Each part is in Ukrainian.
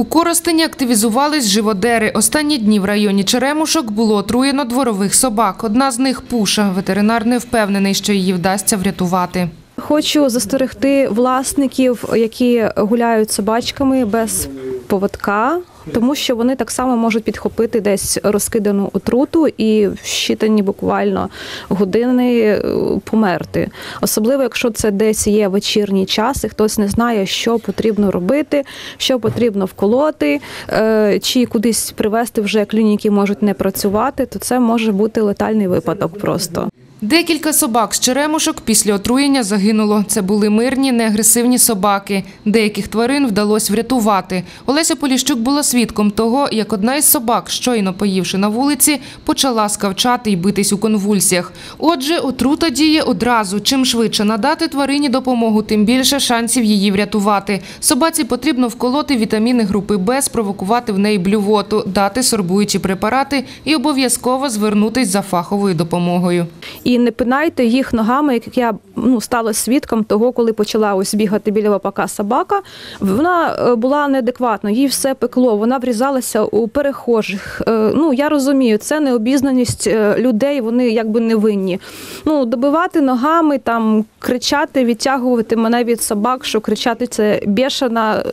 У Коростені активізувались живодери. Останні дні в районі Черемушок було отруєно дворових собак. Одна з них пуша. Ветеринар не впевнений, що її вдасться врятувати. Хочу застерегти власників, які гуляють собачками без поводка, тому що вони так само можуть підхопити десь розкидану отруту і в щитані буквально години е, померти. Особливо, якщо це десь є вечірній час, і хтось не знає, що потрібно робити, що потрібно вколоти, е, чи кудись привезти вже клініки можуть не працювати, то це може бути летальний випадок просто. Декілька собак з черемушок після отруєння загинуло. Це були мирні, неагресивні собаки. Деяких тварин вдалося врятувати. Олеся Поліщук була свідком того, як одна із собак, щойно поївши на вулиці, почала скавчати і битись у конвульсіях. Отже, отрута діє одразу. Чим швидше надати тварині допомогу, тим більше шансів її врятувати. Собаці потрібно вколоти вітаміни групи Б, спровокувати в неї блювоту, дати сорбуючі препарати і обов'язково звернутись за фаховою допомогою. І не пинайте їх ногами, як я ну, стала свідком того, коли почала ось бігати біля лопака собака. Вона е, була неадекватна, їй все пекло, вона врізалася у перехожих. Е, Ну, я розумію, це необізнаність е, людей, вони якби не винні. Ну, добивати ногами, там, кричати, відтягувати мене від собак, що кричати це бешена.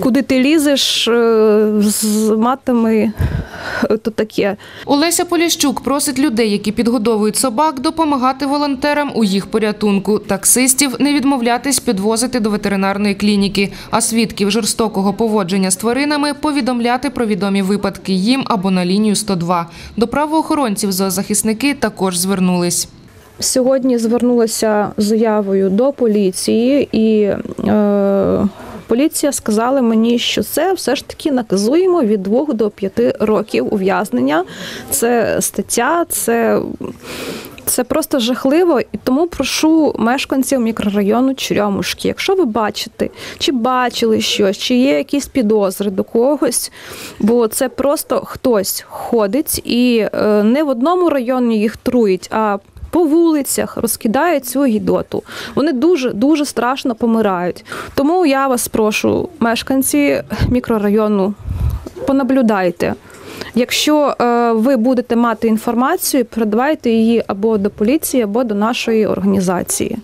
Куди ти лізеш з матами, то таке. Олеся Поліщук просить людей, які підгодовують собак, допомагати волонтерам у їх порятунку. Таксистів не відмовлятись підвозити до ветеринарної клініки, а свідків жорстокого поводження з тваринами повідомляти про відомі випадки їм або на лінію 102. До правоохоронців зоозахисники також звернулись. Сьогодні звернулася з заявою до поліції, і е, поліція сказала мені, що це все ж таки наказуємо від 2 до 5 років ув'язнення. Це стаття, це. Це просто жахливо, і тому прошу мешканців мікрорайону Черемушки, якщо ви бачите, чи бачили щось, чи є якісь підозри до когось, бо це просто хтось ходить і е, не в одному районі їх трують, а по вулицях розкидають цю гідоту. Вони дуже дуже страшно помирають. Тому я вас прошу, мешканці мікрорайону, понаблюдайте. Якщо е, ви будете мати інформацію, передавайте її або до поліції, або до нашої організації.